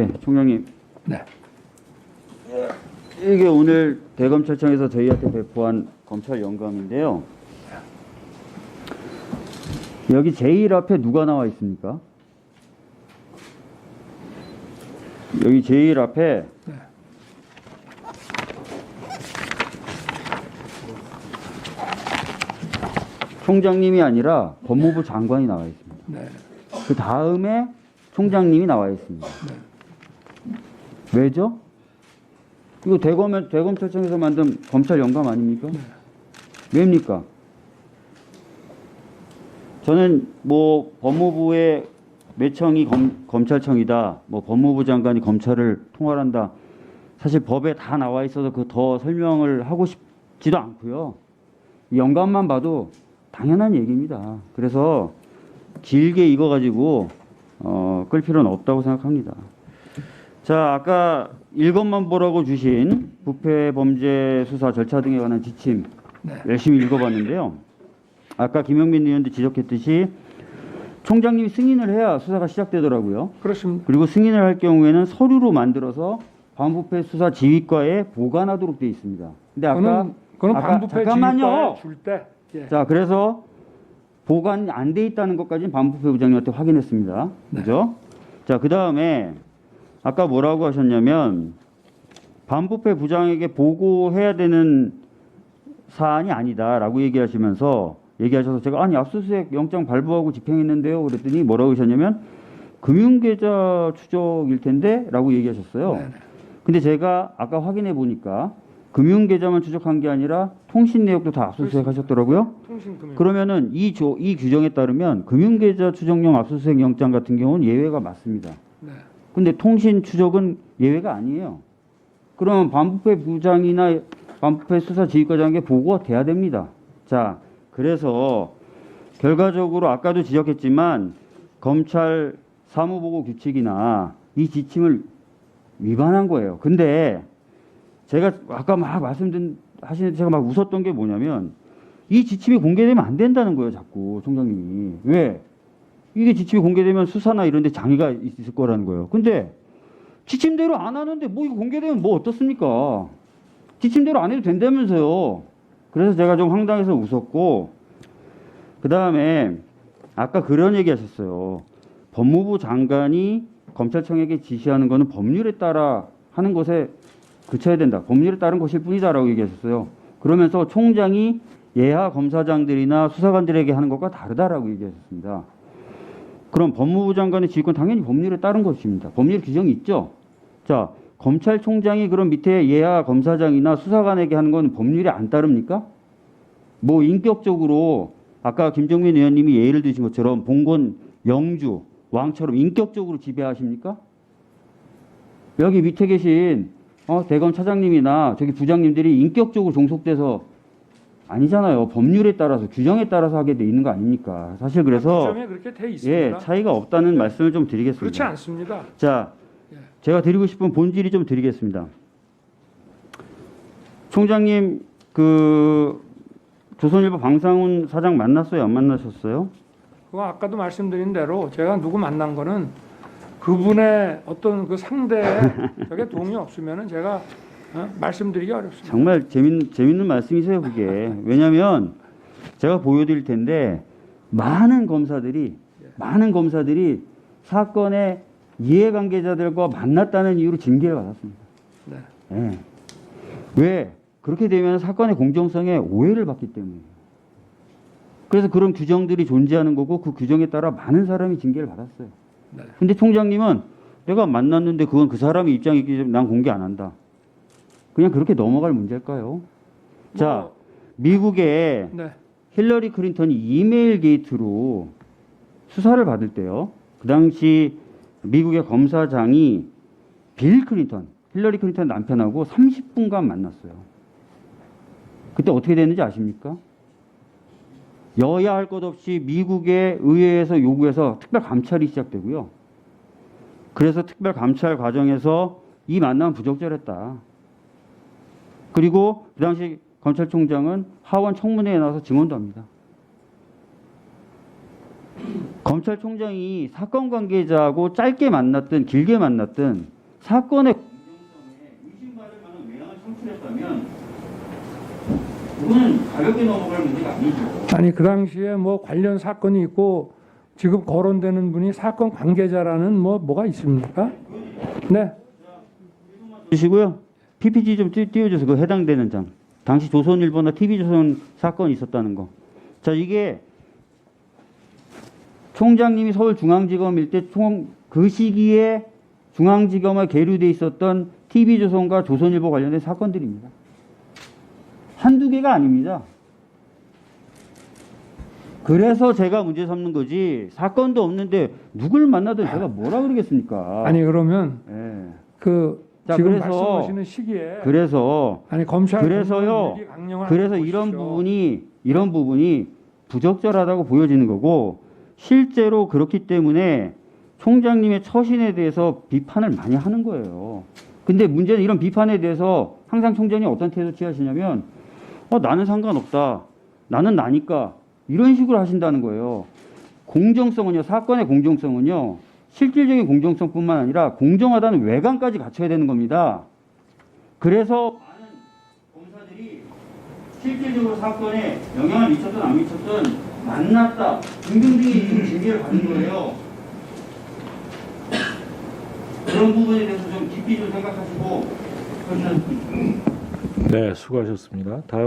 예, 총장님. 네. 이게 오늘 대검찰청에서 저희한테 배포한 검찰 영감인데요. 여기 제1 앞에 누가 나와 있습니까? 여기 제1 앞에 네. 총장님이 아니라 법무부 장관이 나와 있습니다. 네. 그 다음에 총장님이 나와 있습니다. 왜죠? 이거 대검, 대검찰청에서 만든 검찰 영감 아닙니까? 왜입니까? 저는 뭐 법무부의 매청이 검, 검찰청이다, 뭐 법무부 장관이 검찰을 통할한다. 사실 법에 다 나와 있어서 그 더 설명을 하고 싶지도 않고요. 이 영감만 봐도 당연한 얘기입니다. 그래서 길게 읽어 가지고 어, 끌 필요는 없다고 생각합니다. 자, 아까 일것만 보라고 주신 부패 범죄 수사 절차 등에 관한 지침 네. 열심히 읽어봤는데요. 아까 김영민 의원도 지적했듯이 총장님이 승인을 해야 수사가 시작되더라고요. 그렇습니다. 그리고 승인을 할 경우에는 서류로 만들어서 반부패 수사 지휘과에 보관하도록 되어 있습니다. 근데 아까 그거는 그거는 아까- 반부패 잠깐만요. 지휘과에 줄때 예. 자, 그래서 보관 안 돼 있다는 것까지는 반부패 부장님한테 확인했습니다. 네. 그죠? 자, 그 다음에 아까 뭐라고 하셨냐면 반부패 부장에게 보고해야 되는 사안이 아니다라고 얘기하시면서 얘기하셔서 제가 아니 압수수색 영장 발부하고 집행했는데요. 그랬더니 뭐라고 하셨냐면 금융계좌 추적일 텐데라고 얘기하셨어요. 네, 네. 근데 제가 아까 확인해 보니까 금융계좌만 추적한 게 아니라 통신 내역도 다 압수수색 하셨더라고요. 그러면은 이, 조, 이 규정에 따르면 금융계좌 추적용 압수수색 영장 같은 경우는 예외가 맞습니다. 네. 근데 통신 추적은 예외가 아니에요. 그러면 반부패 부장이나 반부패 수사 지휘과장에게 보고가 돼야 됩니다. 자, 그래서 결과적으로 아까도 지적했지만 검찰 사무보고 규칙이나 이 지침을 위반한 거예요. 근데 제가 아까 막 말씀드린 하시는 제가 막 웃었던 게 뭐냐면 이 지침이 공개되면 안 된다는 거예요, 자꾸 총장님이. 왜? 이게 지침이 공개되면 수사나 이런 데 장애가 있을 거라는 거예요. 근데 지침대로 안 하는데 뭐 이거 공개되면 뭐 어떻습니까? 지침대로 안 해도 된다면서요. 그래서 제가 좀 황당해서 웃었고 그 다음에 아까 그런 얘기 하셨어요. 법무부 장관이 검찰청에게 지시하는 거는 법률에 따라 하는 것에 그쳐야 된다. 법률에 따른 것일 뿐이다라고 얘기하셨어요. 그러면서 총장이 예하 검사장들이나 수사관들에게 하는 것과 다르다라고 얘기하셨습니다. 그럼 법무부 장관의 지휘권 당연히 법률에 따른 것입니다. 법률 규정이 있죠. 자, 검찰총장이 그럼 밑에 예하 검사장이나 수사관에게 하는 건 법률에 안 따릅니까? 뭐 인격적으로 아까 김정민 의원님이 예를 드신 것처럼 봉건 영주 왕처럼 인격적으로 지배하십니까? 여기 밑에 계신 어, 대검 차장님이나 저기 부장님들이 인격적으로 종속돼서 아니잖아요. 법률에 따라서 규정에 따라서 하게 돼 있는 거 아닙니까? 사실 그래서 규정에 그렇게 돼 있습니다. 예 차이가 없다는 말씀을 좀 드리겠습니다. 그렇지 않습니다. 자, 예. 제가 드리고 싶은 본질이 좀 드리겠습니다. 총장님, 그 조선일보 방상훈 사장 만났어요? 안 만나셨어요? 그거 아까도 말씀드린 대로 제가 누구 만난 거는 그분의 어떤 그 상대에 저게 도움이 없으면은 제가 어? 말씀드리기 어렵습니다. 정말 재밌는 재밌는 말씀이세요, 그게. 왜냐하면 제가 보여드릴 텐데 많은 검사들이 많은 검사들이 사건의 이해관계자들과 만났다는 이유로 징계를 받았습니다. 네. 예. 왜? 그렇게 되면 사건의 공정성에 오해를 받기 때문이에요. 그래서 그런 규정들이 존재하는 거고 그 규정에 따라 많은 사람이 징계를 받았어요. 네. 근데 총장님은 내가 만났는데 그건 그 사람의 입장이기 때문에 난 공개 안 한다. 그냥 그렇게 넘어갈 문제일까요? 자, 뭐, 미국의 네. 힐러리 클린턴이 이메일 게이트로 수사를 받을 때요. 그 당시 미국의 검사장이 빌 클린턴, 힐러리 클린턴 남편하고 30분간 만났어요. 그때 어떻게 됐는지 아십니까? 여야 할 것 없이 미국의 의회에서 요구해서 특별 감찰이 시작되고요. 그래서 특별 감찰 과정에서 이 만남은 부적절했다. 그리고 그 당시 검찰총장은 하원 청문회에 나와서 증언도 합니다. 검찰총장이 사건 관계자하고 짧게 만났든 길게 만났든 사건의 공정성에 의심받을 만한 외양을 창출했다면 그거는 가볍게 넘어갈 문제가 아니죠. 아니 그 당시에 뭐 관련 사건이 있고 지금 거론되는 분이 사건 관계자라는 뭐 뭐가 있습니까? 네. 주시고요. PPT 좀 띄- 띄워줘서 그 해당되는 장. 당시 조선일보나 TV조선 사건이 있었다는 거. 자 이게 총장님이 서울중앙지검일 때 총 그 시기에 중앙지검에 계류돼 있었던 TV조선과 조선일보 관련된 사건들입니다. 한두 개가 아닙니다. 그래서 제가 문제 삼는 거지 사건도 없는데 누굴 만나든 제가 뭐라 그러겠습니까? 아니 그러면 예. 그 자, 지금 그래서- 말씀하시는 시기에 그래서 아니 검찰 그래서요. 공무원 강령을 그래서 이런 보십시오. 부분이 이런 부분이 부적절하다고 보여지는 거고 실제로 그렇기 때문에 총장님의 처신에 대해서 비판을 많이 하는 거예요. 근데 문제는 이런 비판에 대해서 항상 총장이 어떤 태도 취하시냐면 어, 나는 상관없다. 나는 나니까 이런 식으로 하신다는 거예요. 공정성은요. 사건의 공정성은요. 실질적인 공정성뿐만 아니라 공정하다는 외관까지 갖춰야 되는 겁니다. 그래서 많은 검사들이 실질적으로 사건에 영향을 미쳤든 안 미쳤든 만났다 등등등이 지금 징계를 받는 거예요. 그런 부분에 대해서 좀 깊이 좀 생각하시고 네, 수고하셨습니다. 다음